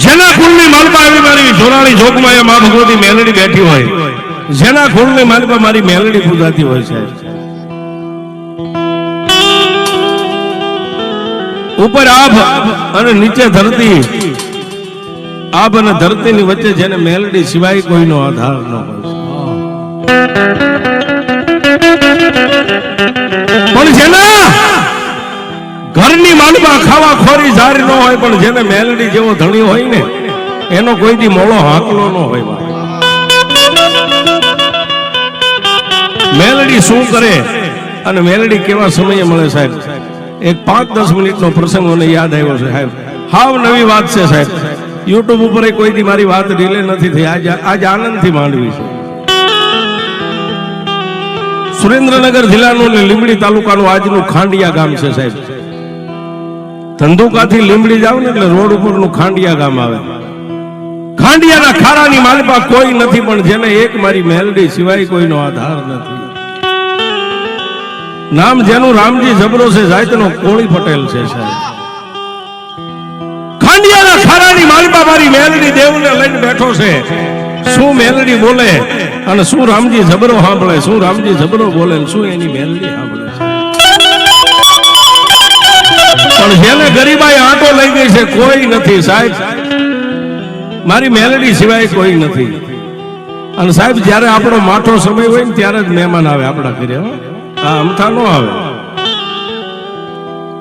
જેના કુળની માલપા આવી મારી જોરાણી જોગમાં એ મા ભગવતી મેલડી બેઠી હોય. જેના કુળની માલપા મારી મેલડી પૂજાતી હોય છે. ઉપર આભ અને નીચે ધરતી. આભ અને ધરતીની વચ્ચે જેને મેલડી સિવાય કોઈનો આધાર ન હોય પણ જેના ઘરની માલમાં ખાવા ખોરી જારી ન હોય, પણ જેને મેલડી જેવો ધણી હોય ને, એનો કોઈથી મોળો હાકલો ન હોય મેલડી શું કરે? અને મેલડી કેવા સમયે મળે સાહેબ? એક પાંચ દસ મિનિટનો પ્રસંગ મને યાદ આવ્યો છે સાહેબ. હાવ નવી વાત છે સાહેબ. યુટ્યુબ ઉપર કોઈ દી મારી વાત રિલે નથી થઈ. આજ આજ આનંદથી માંડવી છે. સુરેન્દ્રનગર જિલ્લાનું લીંબડી તાલુકાનું આજનું ખાંડિયા ગામ છે સાહેબ. ધંધુકાથી લીમડી જાવ ને એટલે રોડ ઉપરનું ખાંડિયા ગામ આવે. ખાંડિયાના ખારાની માલપા કોઈ નથી, પણ જેને એક મારી મેલડી સિવાય કોઈનો આધાર નથી. નામ જેનું રામજી જબરો છે જાયતનો કોળી પટેલ છે, સાહેબ. ખાંડિયાના ખારાની માલપા મારી મેલડી દેવને લઈને બેઠો છે. શું મેલડી બોલે અને શું રામજી જબરો સાંભળે, શું રામજી જબરો બોલે શું એની મેલડી સાંભળે? પણ જેને ગરીબાઈ આંટો લઈ ગઈ છે, કોઈ નથી સાહેબ. મારી મેલેડી સિવાય કોઈ નથી. અને સાહેબ, જ્યારે આપણો માઠો સમય હોય ને ત્યારે જ મહેમાન આવે આપણા ઘરે, હો. અમથા નો આવે.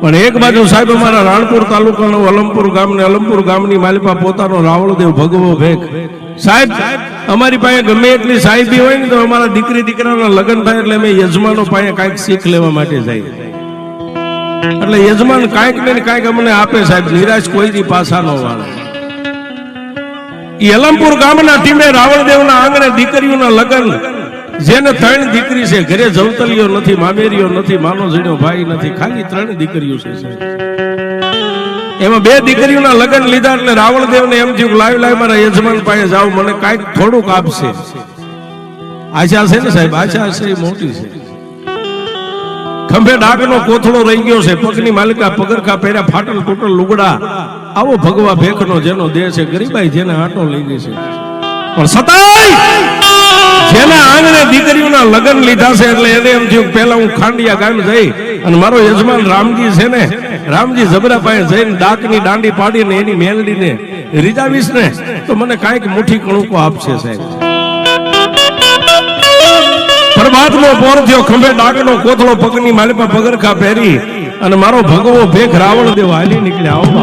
પણ એક બાજુ સાહેબ અમારા રાણપુર તાલુકાનો અલમપુર ગામ ને અલમપુર ગામની માલિપા પોતાનો રાવળદેવ ભગવો ભેગ. સાહેબ, અમારી પાસે ગમે એટલી સાહેબી હોય ને તો અમારા દીકરી દીકરાના લગ્ન થાય એટલે અમે યજમાનો પાસે કાંઈક શીખ લેવા માટે જાય એટલે યજમાન કાંઈક ને કાંઈક અમને આપે સાહેબ, નિરાશ કોઈથી પાછા ન વાળે. યલમપુર ગામના ટીમે રાવણદેવના આંગણે દીકરીઓના લગ્ન. જેને ત્રણ દીકરી છે, ઘરે જવતલીઓ નથી મામેરીઓ નથી માનો જણ્યો ભાઈ નથી, ખાલી ત્રણ દીકરીઓ છે એમાં બે દીકરીઓના લગ્ન લીધા એટલે રાવણદેવને એમ થયું લાઈવ લાવ મારા યજમાન પાસે જાવ મને કાંઈક થોડુંક આપશે. આશા છે ને સાહેબ? આશા છે મોટી છે. ખંભે ડાકનો કોથળો રહી ગયો છે. પગની માલિકા પગરખા પહેર્યા, ફાટલ ટૂટલ લુગડા. આવો ભગવા ભેખનો જેનો દેહ છે, ગરીબાઈ જેને આટો લઈ ગઈ છે. પણ સતાય! જેના આંગણે દીકરીઓના લગ્ન લીધા છે એટલે એને એમ થયું પેલા હું ખાંડિયા ગામ જઈ અને મારો યજમાન રામજી છે ને, રામજી જબરા પાસે જઈને ડાકની દાંડી પાડીને એની મેલડીને રીજાવીશ ને, તો મને કાંઈક મુઠ્ઠી કણુકો આપશે સાહેબ. પ્રભાતનો પોર થયો, ખંભે ડાકનો કોથળો પગની માલિપા પગરખા પહેરી અને મારો ભગવો ભેખ રાવણ દેવ હાલી નીકળ્યા. આવો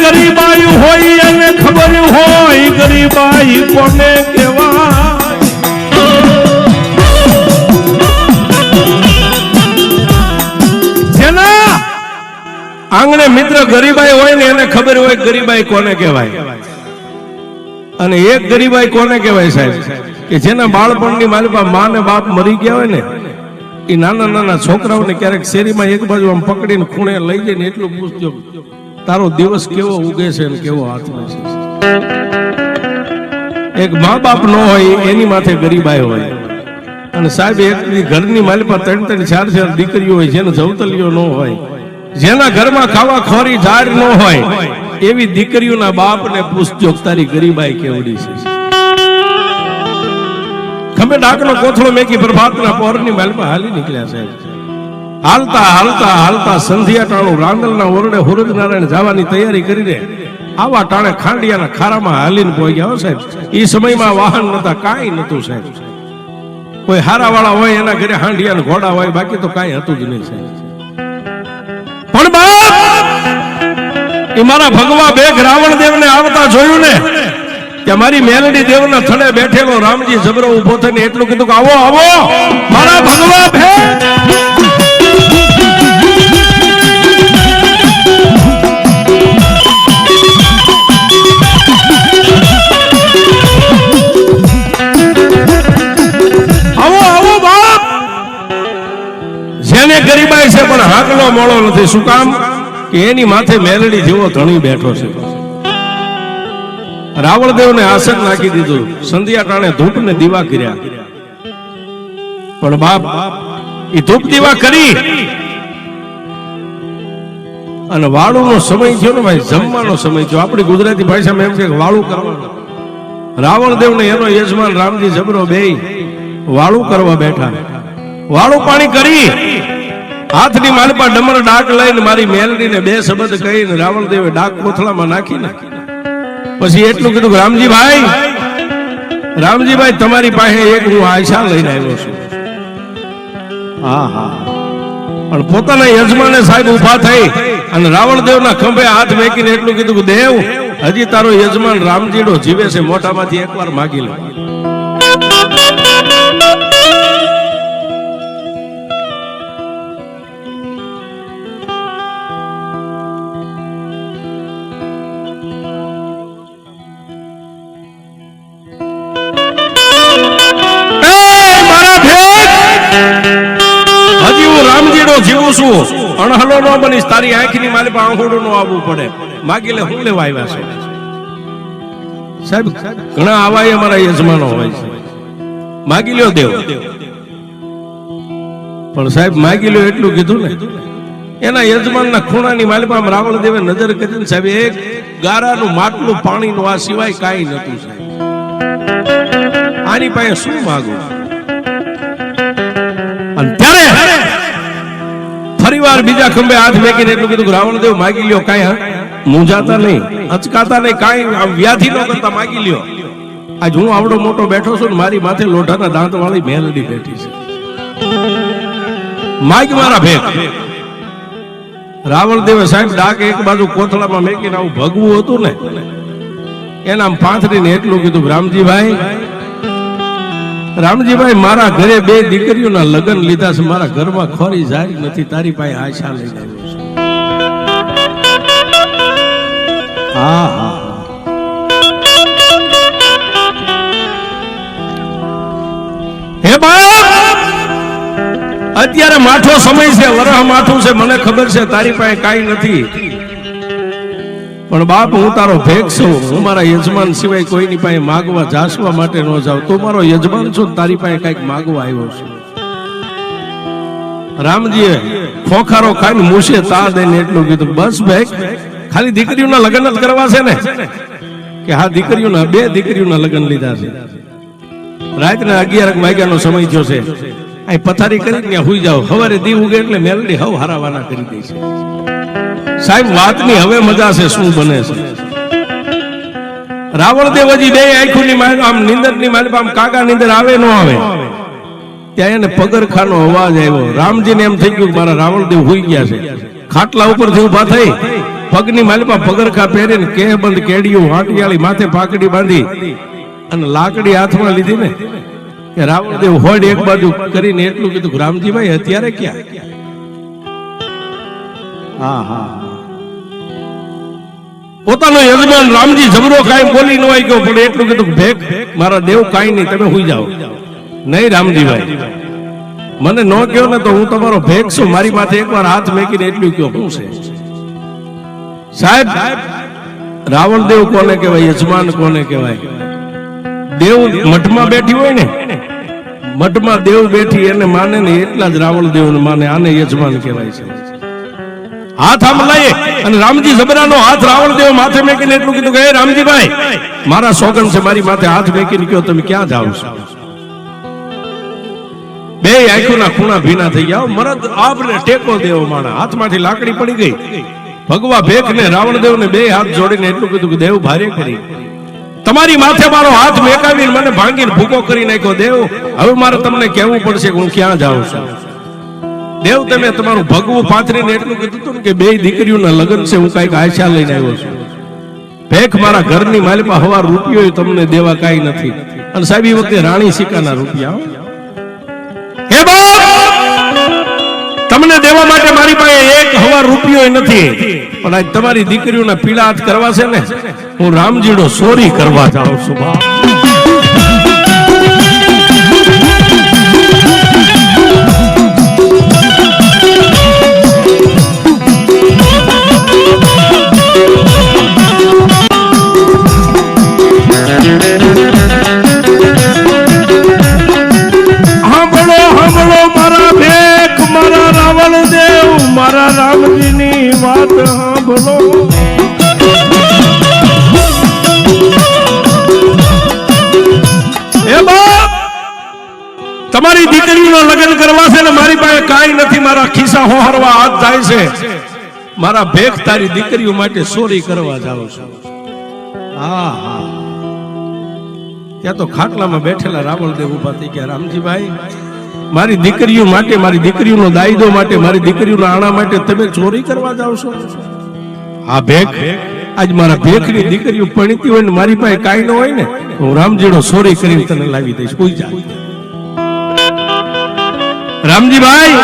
ગરીબાઈ હોય ખબર હોય ગરીબાઈ કોને જેના આંગણે મિત્ર ગરીબાઈ હોય ને એને ખબર હોય ગરીબાઈ કોને કહેવાય? અને એક ગરીબાઈ કોને કહેવાય સાહેબ? કે જેના બાળપણની માલિકા મા ને બાપ મરી ગયા હોય ને, એ નાના નાના છોકરાઓને ક્યારેક શેરીમાં એક બાજુ આમ પકડીને ખૂણે લઈ જઈને એટલું પૂછજો. તારો દિવસ કેવો ઉગે છે ને કેવો હાથમાં છે? એક મા બાપ ન હોય, એની માથે ગરીબાઈ હોય. અને સાહેબ એક ઘરની માલિકા ત્રણ ત્રણ ચાર ચાર દીકરીઓ હોય, જેને જવતલીઓ ન હોય, જેના ઘરમાં ખાવા ખોરી ઝાડ ન હોય, એવી દીકરીઓના બાપને પૂછજો તારી ગરીબાઈ કેવડી છે. ખમે ડાકનો કોથળો મેકી પ્રભાતના પોરની માલમાં હાલી નીકળ્યા સાહેબ. હાલતા હાલતા હાલતા સંધ્યા ટાણું રાંદલના ઓરડે હુરજ નારાયણ જવાની તૈયારી કરીને આવા ટાણે ખાંડિયાના ખારામાં હાલીને પહોંચ્યા હો સાહેબ. એ સમયમાં વાહન નતા કાંઈ નતું સાહેબ. કોઈ હારા વાળા હોય એના ઘરે હાંડિયા ઘોડા હોય, બાકી તો કાંઈ હતું જ નહીં સાહેબ. પણ બાપ એ મારા ભગવા બેગ રાવણ દેવને આવતા જોયું ને, કે મારી મેલડી દેવના થડે બેઠેલો રામજી જબરો ઊભો થઈને એટલું કીધું કે આવો આવો, મારા ભગવા ભેગ જેને ગરીબાઈ છે, પણ હાકલો મોળો નથી. શું કામ? કે એની માથે મેલડી જેવો ધણી બેઠો છે. રાવણદેવને આસન નાખી દીધું. સંધ્યા ટાણે ધૂપ ને દીવા કર્યા. પણ બાપ એ ધૂપ દીવા કરી. અને વાળુનો સમય થયો ને ભાઈ, જમવાનો સમય થયો. આપણી ગુજરાતી ભાષામાં એમ છે કે વાળું કરવાનું રાવણદેવ ને એનો યજમાન રામજી જબરો બે વાળું કરવા બેઠા. વાળું પાણી કરી. હાથની માલ પર ડમર ડાક લઈને મારી મેલડીને બે શબ્દ કહીને રાવણદેવે ડાક કોથળામાં નાખી પછી એટલું કીધું રામજીભાઈ રામજીભાઈ, તમારી પાસે એક હું આશા લઈને આવ્યો છું. હા હા. પણ પોતાના યજમાને સાહેબ ઊભા થઈ અને રાવણદેવના ખંભે હાથ મેકીને એટલું કીધું કે, દેવ, હજી તારો યજમાન રામજીડો જીવે છે મોટામાંથી એકવાર માગી લે. જીવું છું. અણહલો નો બનીશ. તારી આંખની મારી પાસે આંખોડું નો આવવું પડે. માગી લે હું લેવા આવ્યા છે? સાહેબ ઘણા આવા અમારા યજમાનો હોય છે. માગી લ્યો દેવ. પણ સાહેબ માગી લ્યો એટલું કીધું ને. એના યજમાનના ખૂણાની માલિપા રાવણ દેવે નજર કરી ને સાહેબ એક ગારાનું માટલું પાણીનું આ સિવાય કાંઈ નતું સાહેબ. આની પાસે શું માગું? ફરીવાર બીજા ખંભે હાથ ફેંકીને એટલું કીધું, રાવણ દેવ માગી લ્યો કાંઈ? મૂંઝાતા નહીં, અચકાતા નહીં, કાંઈ વ્યાધિ ન કરતા માગી લ્યો. આજ હું આવડો મોટો બેઠો છું મારી માથે લોઢાના દાંત વાળી મેલડી બેઠી છે. માગ મારા ભેગ. રાવણદેવે સાહેબ ડાક એક બાજુ કોથળામાં મેકીને આવું ભગવું હતું ને એના પાથરીને એટલું કીધું રામજીભાઈ રામજીભાઈ, મારા ઘરે બે દીકરીઓના લગ્ન લીધા છે. મારા ઘરમાં ખોરી જાય નથી. તારી પાસે આશા લઈને આવ્યો હા હા, હે. બાપ અત્યારે માઠો સમય છે, વરહ માઠું છે. મને ખબર છે, તારી પાસે કાંઈ નથી. પણ બાપ, હું તારો ભેગ છું. હું મારા યજમાન સિવાય કોઈની પાસે માગવા, જાસવા માટે ન જાઉં. તું મારો યજમાન છું, તારી પાસે કંઈક માગવા આવ્યો છું. રામજીએ ખોખારો ખાઈને મૂસે, તા દઈને એટલું કીધું, બસ ભેગ, ખાલી દીકરીઓના લગ્ન જ કરવા છે ને? કે હા, દીકરીઓના, બે દીકરીઓના લગ્ન લીધા છે. રાતના અગિયાર વાગ્યાનો સમય થયો છે. અહીં પથારી કરી ત્યાં હુઈ જાઓ. સવારે દી ઉગે એટલે મેલડી હવ હારાવાના કરી દે છે. સાહેબ, વાતની હવે મજા છે, શું બને છે? રાવણ દેવજી બે આંખોની માલ આમ નિંદરની માલ આમ કાકા નિંદર આવે ન આવે. ત્યાં એને પગરખાનો અવાજ આવ્યો. રામજીને એમ થઈ ગયું કે મારા રાવણદેવ હોઈ ગયા છે. ખાટલા ઉપરથી ઊભા થઈ, પગની માલપા પગરખા પહેરીને કેહ બંધ કેડિયું હાંટિયાળી માથે પાકડી બાંધી અને લાકડી હાથમાં લીધી ને. કે રાવણદેવ હોડ એક બાજુ કરીને એટલું કીધું કે રામજીભાઈ, અત્યારે ક્યાં? હા હા. પોતાનો યજમાન રામજી જબરો કાંઈ બોલી ન હોય ગયો, પણ એટલું કીધું ભેગ, મારા દેવ કાંઈ નહીં, તમે હુઈ જાઓ. નહીં રામજીભાઈ, મને ન કહો ને તો હું તમારો ભેગ છું, મારી માથે એકવાર હાથ મેકીને એટલું કહો શું છે? સાહેબ, રાવણ દેવ કોને કહેવાય, યજમાન કોને કહેવાય? દેવ મઠમાં બેઠી હોય ને, મઠમાં દેવ બેઠી એને માને ને એટલા જ રાવણ દેવ માને, આને યજમાન કહેવાય છે. હાથ આમ લઈએ. અને રામજી જબરાનો હાથ રાવણ દેવ માથે મેકીને એટલું કીધું કે રામજીભાઈ, મારા સોગન છે, મારી માથે હાથ મેકીને કયો, તમે ક્યાં જાઓ છો? બે આંખોના ખૂણા ભીના થઈ ગયા. મરદ આપને ટેકો દેવો માણા. હાથમાંથી લાકડી પડી ગઈ. ભગવા ભેખ ને રાવણ દેવ ને બે હાથ જોડીને એટલું કીધું કે, દેવ ભારે કરી. તમારી માથે મારો હાથ મેકાવીને મને ભાંગીને ભૂકો કરી નાખ્યો, દેવ, હવે મારે તમને કહેવું પડશે કે હું ક્યાં જાઉં છું? દેવ, તમે તમારું ભગવું પાથરીને એટલું કીધું હતું કે બે દીકરીઓના લગ્ન છે, હું કંઈક આશા લઈને આવ્યો છું. ભેખ મારા ઘરની માલિકા હવા રૂપિયો તમને દેવા કાંઈ નથી. અને સાહેબ, એ વખતે રાણી સિક્કાના રૂપિયા, હે. તમને દેવા માટે મારી પાસે એક હવા રૂપિયો નથી. પણ આજ તમારી દીકરીઓના પીડા હાથ કરવા છે ને, હું રામજીડો સોરી કરવા જાઉં છું, બાપ. લગ્ન કરવા છે ને મારી પાસે કાંઈ નથી, મારા ખિસ્સા હોહરવા હાથ જાય છે. મારા ભેખ તારી દીકરીઓ માટે ચોરી કરવા જાઉં છું. હા હા. ત્યાં તો ખાટલામાં બેઠેલા રાવણદેવ ઊભા થઈ ગયા. રામજીભાઈ, મારી દીકરીઓ માટે, મારી દીકરીઓનો દાયદો માટે, મારી દીકરીઓના આણા માટે તમે ચોરી કરવા જાવ છો? આ ભેખ, આજ મારા ભેખની દીકરીઓ પરણીતી હોય ને મારી પાસે કાંઈ ન હોય ને, હું રામજીનો ચોરી કરીને તને લાવી દઈશ. કોઈ જા રામજીભાઈ,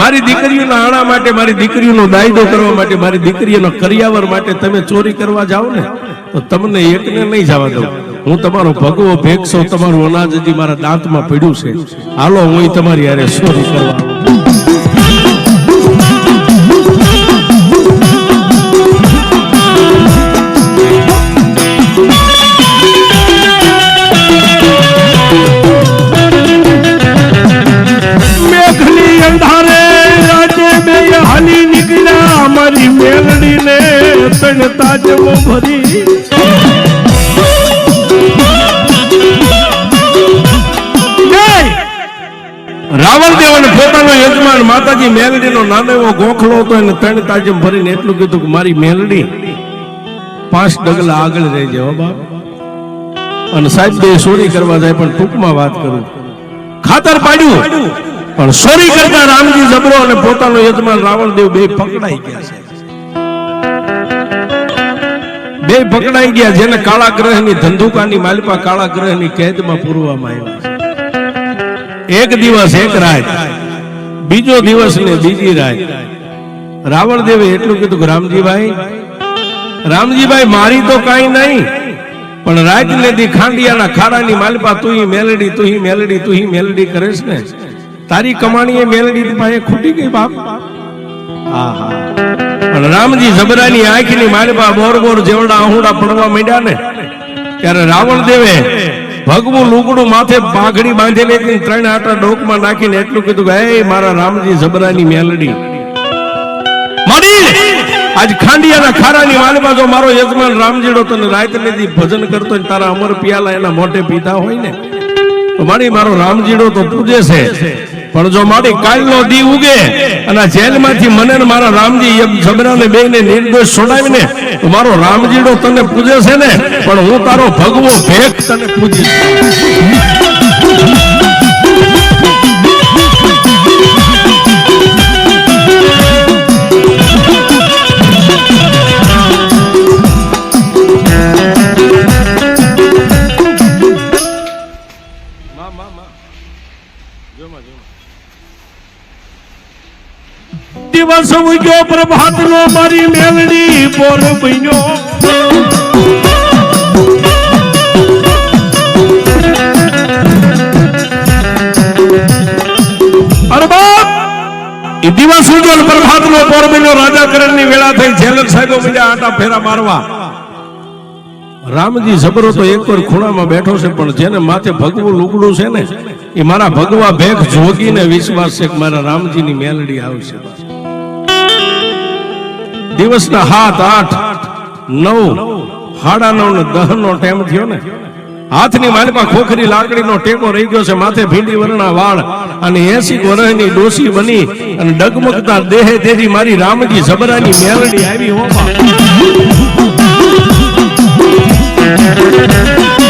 મારી દીકરીઓના આણા માટે, મારી દીકરીઓનો દાયદો કરવા માટે, મારી દીકરીઓનો કરિયાવર માટે તમે ચોરી કરવા જાઓ ને, તો તમને એકને નહીં જવા દઉં. હું તમારો ભગવો ભેગસો તમારું અનાજ હજી મારા દાંતમાં પડ્યું છે. હાલો, હું તમારી હારે ચોરી કરવા તણતા જવો ભરી. રાવણ દેવ અને પોતાનો યજમાન માતાજી મેલડીનો નાનો એવો ગોખલો હતો એને ત્રણ તાજમ ભરીને એટલું કીધું કે મારી મેલડી પાંચ ડગલા આગળ રહી જાય બાપ. અને સાહેબ દેવ ચોરી કરવા જાય, પણ ટૂંકમાં વાત કરું. ખાતર પાડ્યું, પણ સોરી કરતા રામજી જબરો અને પોતાનો યજમાન રાવણદેવ બે પકડાઈ ગયા છે. બે પકડાઈ ગયા, જેને કાળા ગ્રહની ધંધુકાની માલિપા કાળા ગ્રહની કેદમાં પૂરવામાં આવ્યા એક દિવસ એક રાત, બીજો દિવસ ને બીજી રાત. રાવણદેવે એટલું કીધું કે, રામજીભાઈ રામજીભાઈ, મારી તો કાઈ નહીં, પણ રાત ને દી ખાંડિયાના ખાડાની માલપા તું હી મેલડી તું મેલડી તું મેલડી કરેશ ને. તારી કમાણી એ મેલડી પાસે ખૂટી ગઈ બાપ. હા રામજી જબરાની આંખની માલપા બોર બોર જેવડા આહુડા પડવા માંડ્યા ને, ત્યારે રાવણ દેવે ભગવું લુગડું માથે પાઘડી બાંધેલી હતી ને ત્રણ આટા ડોકમાં નાખીને એટલું કીધું કે એ મારા રામજી જબરાની મેલડી. આજ ખાંડિયાના ખારાની વાલમાં જો મારો યજમાન રામજીડો તને રાત દી ભજન કરતો ને તારા અમર પિયાલા એના મોઢે પીધા હોય ને, તો મારી, મારો રામજીડો તો પૂજે છે. પણ જો મારી કાલનો દી ઉગે અને જેલમાંથી મને ને મારા રામજી એક જબરાને બેને નિર્દોષ છોડાવીને મારો રામજીડો તને પૂજે છે ને, પણ હું તારો ભગવો ભેખ તને પૂજીશ. દિવસ ઉગ્યો પ્રભાત નો મારી મેલડી બોર બન્યો. દિવસ ઉજ્જવલ પ્રભાત નો પોર બન્યો. રાજા કરણની વેળા થઈ જેલર સાહેબો બીજા આટા ફેરા મારવા. રામજી જબરો તો એક વાર ખૂણામાં બેઠો છે, પણ જેને માથે ભગવું લુગડું છે ને, એ મારા ભગવા ભેખ જોગીને વિશ્વાસ છે કે મારા રામજીની મેલડી આવશે. દિવસના હાથ આઠ, નવ હાડા નવ ને દહ નો ટાઈમ થયો ને, હાથની માલમાં ખોખરી લાકડીનો ટેકો રહી ગયો છે, માથે ભીંડી વરણા વાળ અને એસી વર્ષની ડોસી બની અને ડગમગતા દેહે તેથી મારી રામજી જબરાની મેલડી આવી હો Thank you.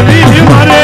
Baby, you are